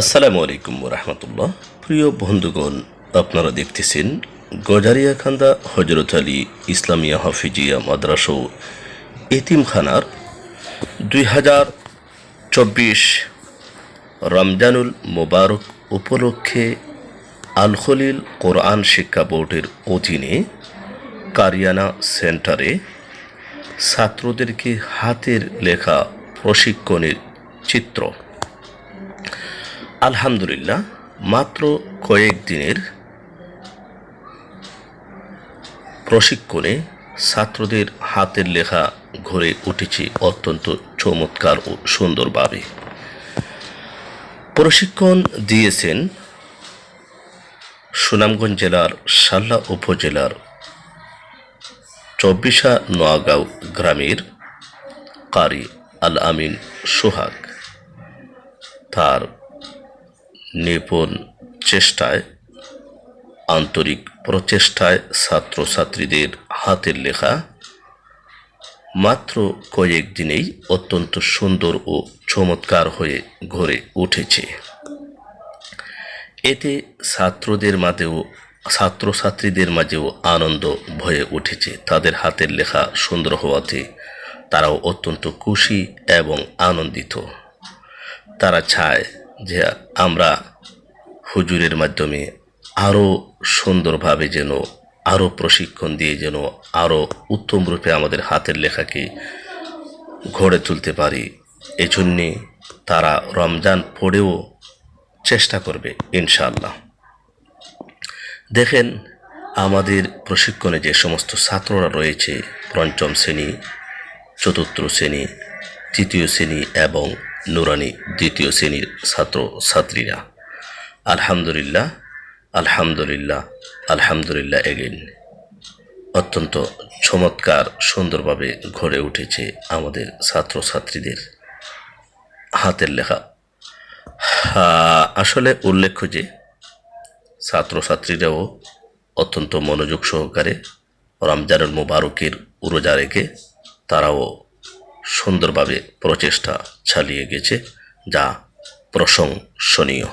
আসসালামু আলাইকুম রহমতুল্লাহ প্রিয় বন্ধুগণ, আপনারা দেখতেছেন গজারিয়াখান্দা হজরত আলী ইসলামিয়া হাফিজিয়া মাদ্রাসা এতিমখানার দুই হাজার চব্বিশ রমজানুল মোবারক উপলক্ষে আল খলিল কোরআন শিক্ষা বোর্ডের অধীনে কারিয়ানা সেন্টারে ছাত্রদেরকে হাতের লেখা প্রশিক্ষণের চিত্র আলহামদুলিল্লাহ, মাত্র কয়েকদিনের প্রশিক্ষণে ছাত্রদের হাতের লেখা ঘরে উঠেছে অত্যন্ত চমৎকার ও সুন্দরভাবে। প্রশিক্ষণ দিয়েছেন সুনামগঞ্জ জেলার সাল্লা উপজেলার চব্বিশা নোয়াগাঁও গ্রামের কারি আল আমিন সোহাগ। তার নিপুণ চেষ্টায়, আন্তরিক প্রচেষ্টায় ছাত্রছাত্রীদের হাতের লেখা। মাত্র কয়েক দিনেই অত্যন্ত সুন্দর ও চমৎকার হয়ে গড়ে উঠেছে। এতে ছাত্রদের মাঝেও, ছাত্রছাত্রীদের মাঝেও আনন্দ ভয়ে উঠেছে। তাদের হাতের লেখা সুন্দর হওয়াতে তারাও অত্যন্ত খুশি এবং আনন্দিত। তারা চায় যে আমরা হুজুরের মাধ্যমে আরও সুন্দরভাবে যেন আরও প্রশিক্ষণ দিয়ে যেন আরও উত্তম রূপে আমাদের হাতের লেখাকে গড়ে তুলতে পারি। এজন্যে তারা রমজান পড়েও চেষ্টা করবে, ইনশাআল্লাহ। দেখেন, আমাদের প্রশিক্ষণে যে সমস্ত ছাত্ররা রয়েছে, পঞ্চম শ্রেণি, চতুর্থ শ্রেণি, তৃতীয় শ্রেণি এবং নুরানি দ্বিতীয় শ্রেণির ছাত্র ছাত্রীরা আলহামদুলিল্লাহ আলহামদুলিল্লাহ আলহামদুলিল্লাহ এগেন অত্যন্ত চমৎকার, সুন্দরভাবে গড়ে উঠেছে আমাদের ছাত্রছাত্রীদের হাতের লেখা। আসলে উল্লেখ্য যে ছাত্রছাত্রীরাও অত্যন্ত মনোযোগ সহকারে রমজানুল মুবারকের উরোজা রেখে তারাও সুন্দরভাবে প্রচেষ্টা চালিয়ে গেছে, যা প্রশংসনীয়।